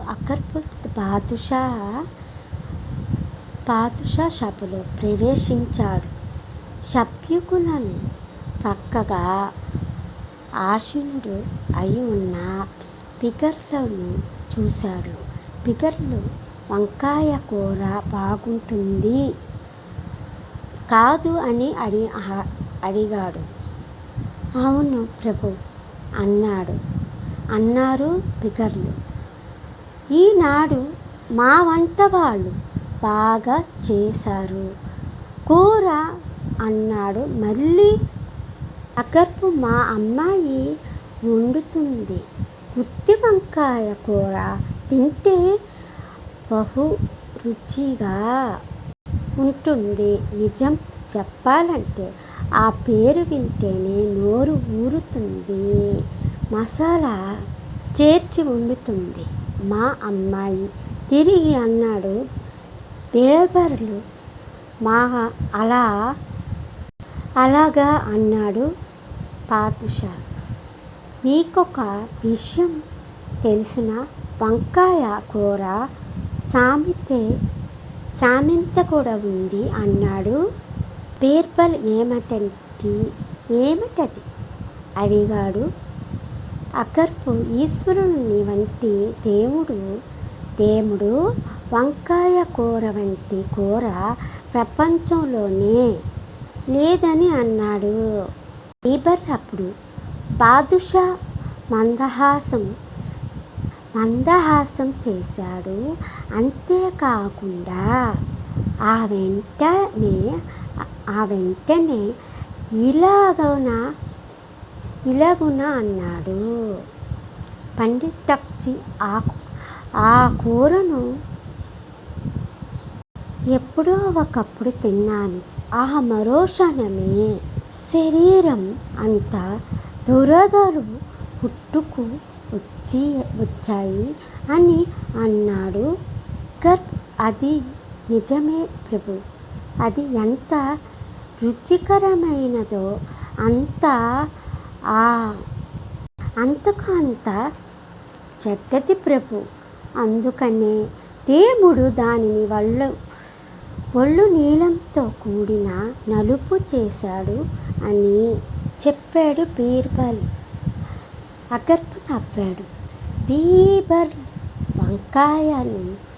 అకర్పుత్ బాదుషా పాదుషా సభలో ప్రవేశించాడు. సభ్యుకులను పక్కగా ఆశీనుడు అయి ఉన్న ఫిగర్లను చూశాడు. ఫిగర్లు వంకాయ కూర బాగుంటుంది కాదు అని అడి అడిగాడు. అవును ప్రభు అన్నాడు. అన్నారు ఫిగర్లు ఈనాడు మా వంట వాళ్ళు బాగా చేశారు. కూర అన్నాడు. మళ్ళీ అగర్పు మా అమ్మాయి వండుతుంది. గుత్తి వంకాయ కూర తింటే బహు రుచిగా ఉంటుంది. నిజం చెప్పాలంటే ఆ పేరు వింటేనే నోరు ఊరుతుంది. మసాలా చేర్చి వండుతుంది. మా అమ్మాయి. తిరిగి అన్నాడు బేబర్లు మా అలా అలాగా అన్నాడు పాతుషా. మీకొక విషయం తెలిసిన? వంకాయ కూర సామెతే సామెత కూడా ఉంది అన్నాడు. బీర్బల్ ఏమటంటి ఏమిటది? అడిగాడు అకర్పు ఈశ్వరుని వంటి దేవుడు దేవుడు వంకాయ కూర వంటి కూర ప్రపంచంలోనే లేదని అన్నాడు. బీబర్ అప్పుడు బాదుషా మందహాసం మందహాసం చేశాడు. అంతేకాకుండా ఆ వెంటనే ఆ వెంటనే ఇలాగన ఇలాగున అన్నాడు. పండిట్ టప్చి ఆ ఆ కూరను ఎప్పుడో ఒకప్పుడు తిన్నాను. ఆ మరో క్షణమే శరీరం అంత దురదలు పుట్టుకు వచ్చి వచ్చాయి అని అన్నాడు. గర్భ్ అది నిజమే ప్రభు. అది ఎంత రుచికరమైనదో అంత ఆ. అంతకు అంత చెడ్డది ప్రభు. అందుకనే దేవుడు దానిని వల్ల ఒళ్ళు నీలంతో కూడిన నలుపు చేశాడు అని చెప్పాడు బీర్బల్. అగర్పు నవ్వాడు. బీబర్ వంకాయను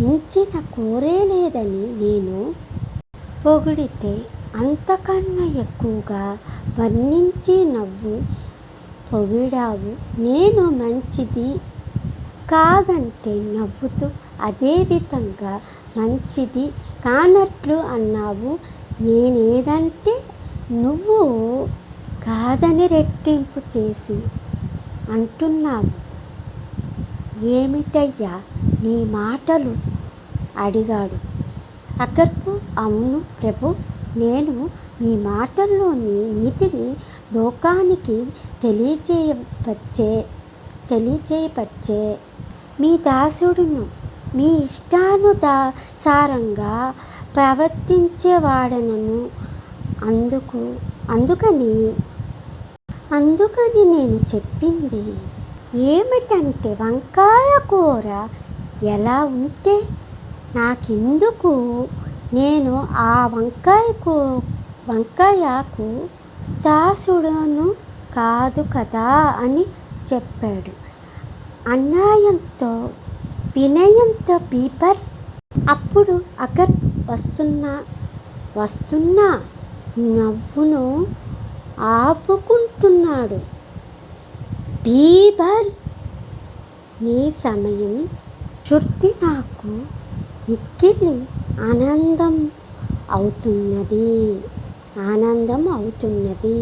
మించిన కూరే లేదని నేను పొగిడితే అంతకన్నా ఎక్కువగా వర్ణించి నవ్వు పొగిడావు. నేను మంచిది కాదంటే నవ్వుతూ అదే విధంగా మంచిది కానట్లు అన్నావు. నేనేదంటే నువ్వు కాదని రెట్టింపు చేసి అంటున్నావు. ఏమిటయ్యా నీ మాటలు? అడిగాడు. అగర్పు అవును ప్రభు నేను మీ మాటల్లోని నీతిని లోకానికి తెలియజేయవచ్చే తెలియజేయవచ్చే మీ దాసుడును మీ ఇష్టానుసారంగా ప్రవర్తించేవాడనను అందుకు అందుకని అందుకని నేను చెప్పింది ఏమిటంటే వంకాయ కూర ఎలా ఉంటే నాకెందుకు నేను ఆ వంకాయకు వంకాయకు దాసుడును కాదు కదా అని చెప్పాడు. అన్యాయంతో వినయంతో పీపర్ అప్పుడు అగర్ వస్తున్నా వస్తున్నా నవ్వును ఆపుకుంటున్నాడు. బీబర్ నీ సమయం చుర్తి నాకు మిక్కిలి ఆనందం అవుతున్నది. ఆనందం అవుతున్నది.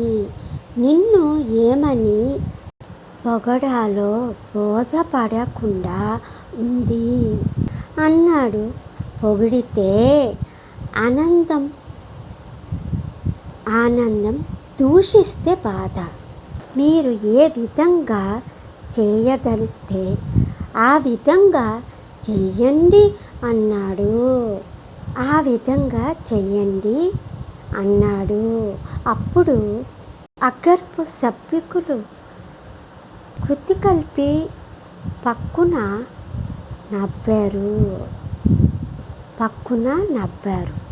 నిన్ను ఏమని పొగడాలో బోధపడకుండా ఉంది. అన్నాడు. పొగిడితే ఆనందం ఆనందం దూషిస్తే బాధ. మీరు ఏ విధంగా చేయదలిస్తే ఆ విధంగా చెయ్యండి అన్నాడు. ఆ విధంగా చెయ్యండి అన్నాడు. అప్పుడు అగర్పు సభ్యుకులు కృతి కలిపి పక్కున నవ్వారు. పక్కున నవ్వారు.